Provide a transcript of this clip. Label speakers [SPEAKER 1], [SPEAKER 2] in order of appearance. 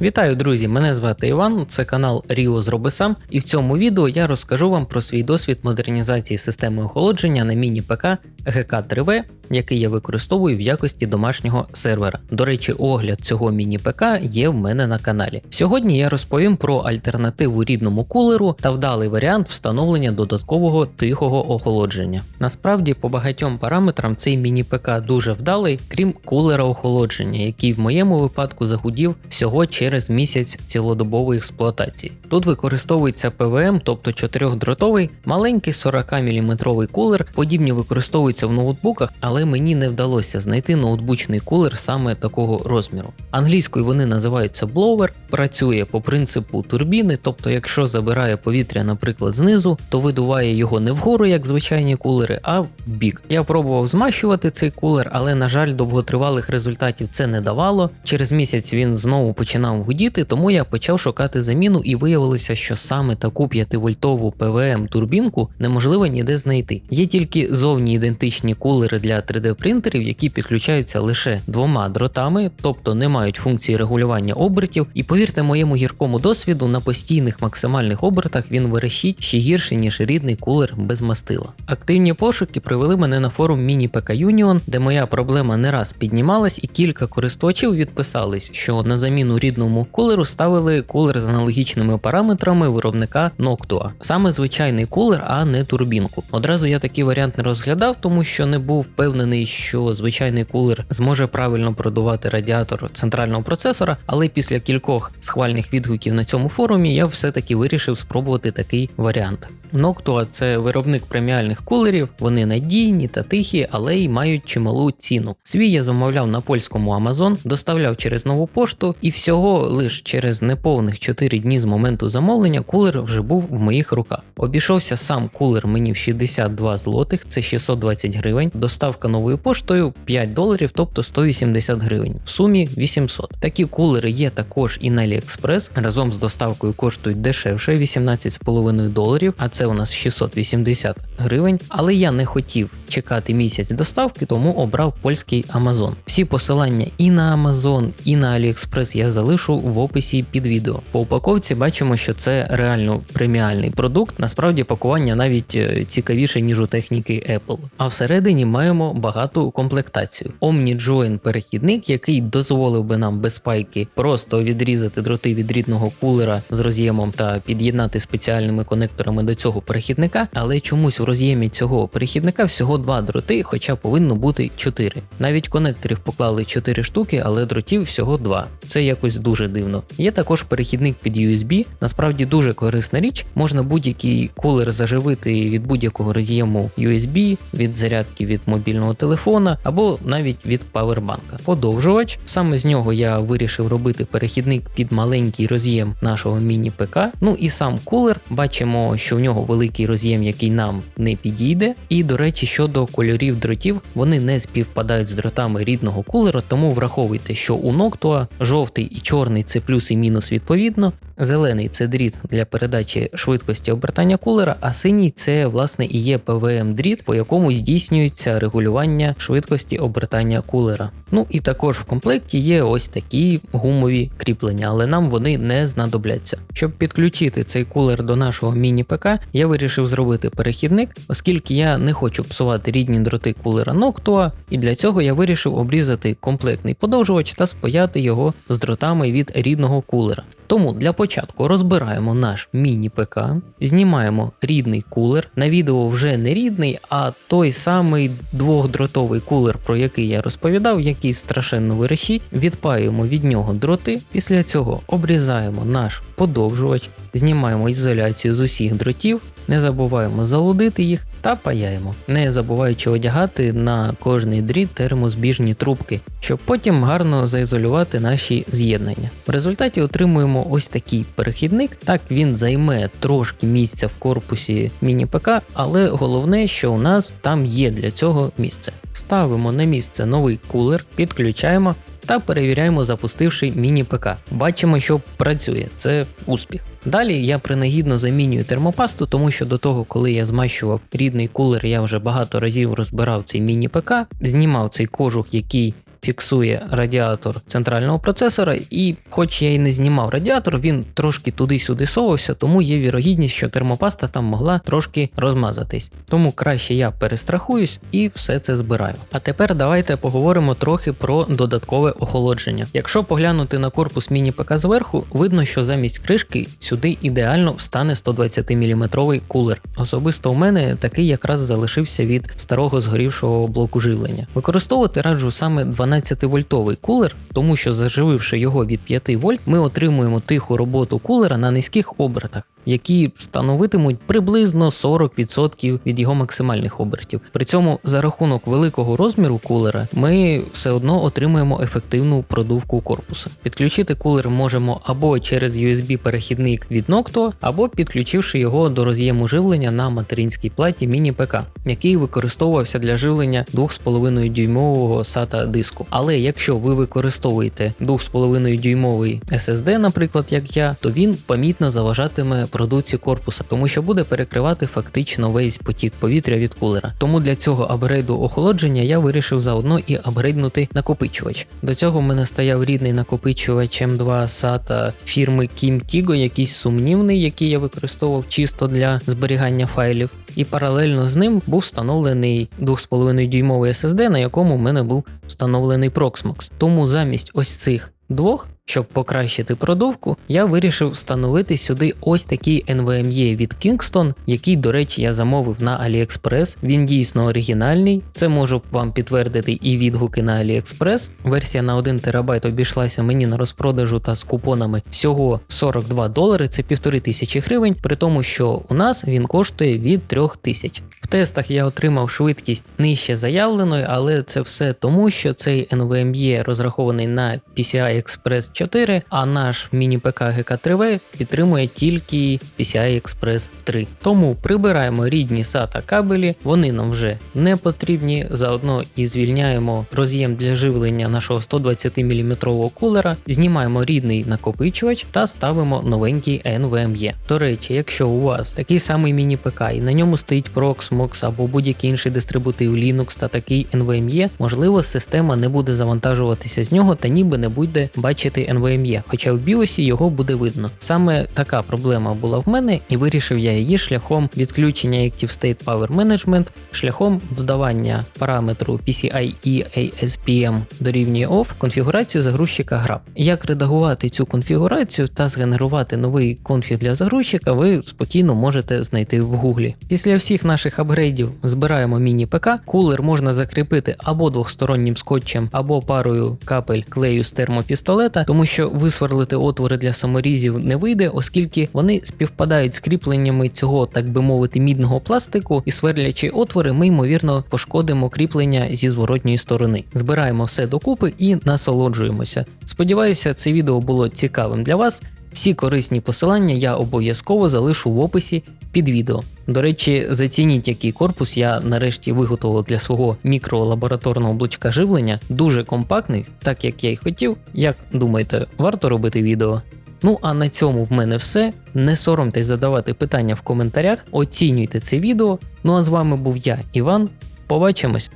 [SPEAKER 1] Вітаю, друзі! Мене звати Іван, це канал Ріо Зроби сам, і в цьому відео я розкажу вам про свій досвід модернізації системи охолодження на міні-ПК GK3V, який я використовую в якості домашнього сервера. До речі, огляд цього міні-ПК є в мене на каналі. Сьогодні я розповім про альтернативу рідному кулеру та вдалий варіант встановлення додаткового тихого охолодження. Насправді, по багатьом параметрам цей міні-ПК дуже вдалий, крім кулера охолодження, який в моєму випадку загудів всього через місяць цілодобової експлуатації. Тут використовується ПВМ, тобто 4-дротовий, маленький 40 мм кулер, подібні використовуються в ноутбуках, але мені не вдалося знайти ноутбучний кулер саме такого розміру. Англійською вони називаються бловер, працює по принципу турбіни, тобто, якщо забирає повітря, наприклад, знизу, то видуває його не вгору, як звичайні кулери, а в бік. Я пробував змащувати цей кулер, але, на жаль, довготривалих результатів це не давало. Через місяць він знову починав гудіти, тому я почав шукати заміну і виявилося, що саме таку 5-вольтову ПВМ турбінку неможливо ніде знайти. Є тільки зовні ідентичні кулери для 3D принтерів, які підключаються лише двома дротами, тобто не мають функції регулювання обертів. І повірте моєму гіркому досвіду, на постійних максимальних обертах він верещить ще гірше, ніж рідний кулер без мастила. Активні пошуки привели мене на форум MiniPK Union, де моя проблема не раз піднімалась, і кілька користувачів відписались, що на заміну рідному кулеру ставили кулер з аналогічними параметрами виробника Noctua. Саме звичайний кулер, а не турбінку. Одразу я такий варіант не розглядав, тому що не був впевнений, що звичайний кулер зможе правильно продувати радіатор центрального процесора, але після кількох схвальних відгуків на цьому форумі я все-таки вирішив спробувати такий варіант. Noctua – це виробник преміальних кулерів, вони надійні та тихі, але й мають чималу ціну. Свій я замовляв на польському Amazon, доставляв через нову пошту, і всього лише через неповних 4 дні з моменту замовлення кулер вже був в моїх руках. Обійшовся сам кулер мені в 62 злотих, це 620 гривень. Доставка новою поштою 5 доларів, тобто 180 гривень. В сумі 800. Такі кулери є також і на AliExpress, разом з доставкою коштують дешевше 18,5 доларів. А це у нас 680 гривень. Але я не хотів чекати місяць доставки, тому обрав польський Amazon. Всі посилання і на Amazon, і на AliExpress я залишу в описі під відео. По упаковці бачимо, що це реально преміальний продукт. Насправді пакування навіть е, цікавіше, ніж у техніки Apple. А всередині маємо багату комплектацію. OmniJoin перехідник, який дозволив би нам без пайки просто відрізати дроти від рідного кулера з роз'ємом та під'єднати спеціальними конекторами до цього перехідника, але чомусь в роз'ємі цього перехідника всього два дроти, хоча повинно бути 4. Навіть конекторів поклали 4 штуки, але дротів всього 2. Це якось дуже дивно. Є також перехідник під USB, насправді дуже корисна річ. Можна будь-який кулер заживити від будь-якого роз'єму USB, від зарядки від мобільного телефона або навіть від павербанка. Подовжувач, саме з нього я вирішив робити перехідник під маленький роз'єм нашого міні-ПК. Ну і сам кулер, бачимо, що в нього великий роз'єм, який нам не підійде. І до речі, щодо кольорів дротів, вони не співпадають з дротами рідного кулера, тому враховуйте, що у Noctua жовтий і чорний це плюс і мінус відповідно. Зелений це дріт для передачі швидкості обертання кулера, а синій це власне і є ПВМ дріт, по якому здійснюється регулювання швидкості обертання кулера. Ну і також в комплекті є ось такі гумові кріплення, але нам вони не знадобляться. Щоб підключити цей кулер до нашого міні-ПК, я вирішив зробити перехідник, оскільки я не хочу псувати рідні дроти кулера Noctua, і для цього я вирішив обрізати комплектний подовжувач та спаяти його з дротами від рідного кулера. Тому для початку розбираємо наш міні-ПК, знімаємо рідний кулер. На відео вже не рідний, а той самий двохдротовий кулер, про який я розповідав, який страшенно вирішить. Відпаюємо від нього дроти. Після цього обрізаємо наш подовжувач, знімаємо ізоляцію з усіх дротів. Не забуваємо залудити їх та паяємо, не забуваючи одягати на кожний дріт термозбіжні трубки, щоб потім гарно заізолювати наші з'єднання. В результаті отримуємо ось такий перехідник. Так він займе трошки місця в корпусі міні-ПК, але головне, що у нас там є для цього місце. Ставимо на місце новий кулер, підключаємо. Та перевіряємо, запустивши міні-ПК. Бачимо, що працює, це успіх. Далі я принагідно замінюю термопасту, тому що до того, коли я змащував рідний кулер, я вже багато разів розбирав цей міні-ПК, знімав цей кожух, який фіксує радіатор центрального процесора, і хоч я і не знімав радіатор, він трошки туди-сюди совався, тому є вірогідність, що термопаста там могла трошки розмазатись. Тому краще я перестрахуюсь і все це збираю. А тепер давайте поговоримо трохи про додаткове охолодження. Якщо поглянути на корпус міні-ПК зверху, видно, що замість кришки сюди ідеально встане 120 мм кулер. Особисто у мене такий якраз залишився від старого згорівшого блоку живлення. Використовувати раджу саме 12-вольтовий кулер, тому що зажививши його від 5 вольт, ми отримуємо тиху роботу кулера на низьких обертах. Які становитимуть приблизно 40% від його максимальних обертів. При цьому за рахунок великого розміру кулера ми все одно отримуємо ефективну продувку корпуса. Підключити кулер можемо або через USB-перехідник від Noctua, або підключивши його до роз'єму живлення на материнській платі міні-ПК, який використовувався для живлення 2,5 дюймового SATA диску. Але якщо ви використовуєте 2,5 дюймовий SSD, наприклад, як я, то він помітно заважатиме продукції корпуса, тому що буде перекривати фактично весь потік повітря від кулера. Тому для цього апгрейду охолодження я вирішив заодно і апгрейднути накопичувач. До цього в мене стояв рідний накопичувач M2 SATA фірми Kim Tigo, якийсь сумнівний, який я використовував чисто для зберігання файлів. І паралельно з ним був встановлений 2,5 дюймовий SSD, на якому в мене був встановлений Proxmox. Тому замість ось цих двох, щоб покращити продувку, я вирішив встановити сюди ось такий NVMe від Kingston, який, до речі, я замовив на AliExpress. Він дійсно оригінальний. Це можу вам підтвердити і відгуки на AliExpress. Версія на 1 терабайт обійшлася мені на розпродажу та з купонами всього 42 долари, це півтори тисячі гривень, при тому, що у нас він коштує від 3 тисяч. В тестах я отримав швидкість нижче заявленої, але це все тому, що цей NVMe розрахований на PCI Express 4, а наш міні-ПК GK3V підтримує тільки PCI Express 3. Тому прибираємо рідні SATA кабелі, вони нам вже не потрібні. Заодно і звільняємо роз'єм для живлення нашого 120 мм кулера, знімаємо рідний накопичувач та ставимо новенький NVMe. До речі, якщо у вас такий самий міні-ПК і на ньому стоїть Proxmox або будь-який інший дистрибутив Linux та такий NVMe, можливо, система не буде завантажуватися з нього та ніби не буде бачити NVMe, хоча в BIOS його буде видно. Саме така проблема була в мене, і вирішив я її шляхом відключення Active State Power Management, шляхом додавання параметру PCIe ASPM дорівнює OFF конфігурацію загрузчика GRAB. Як редагувати цю конфігурацію та згенерувати новий конфіг для загрузчика, ви спокійно можете знайти в гуглі. Після всіх наших апгрейдів збираємо міні-ПК, кулер можна закріпити або двохстороннім скотчем, або парою капель клею з термопістолета, тому що висверлити отвори для саморізів не вийде, оскільки вони співпадають з кріпленнями цього, так би мовити, мідного пластику, і сверлячи отвори, ми ймовірно пошкодимо кріплення зі зворотньої сторони. Збираємо все докупи і насолоджуємося. Сподіваюся, це відео було цікавим для вас. Всі корисні посилання я обов'язково залишу в описі під відео. До речі, зацініть, який корпус я нарешті виготовив для свого мікролабораторного блочка живлення. Дуже компактний, так як я й хотів. Як думаєте, варто робити відео? Ну а на цьому в мене все. Не соромтесь задавати питання в коментарях, оцінюйте це відео. Ну а з вами був я, Іван. Побачимось!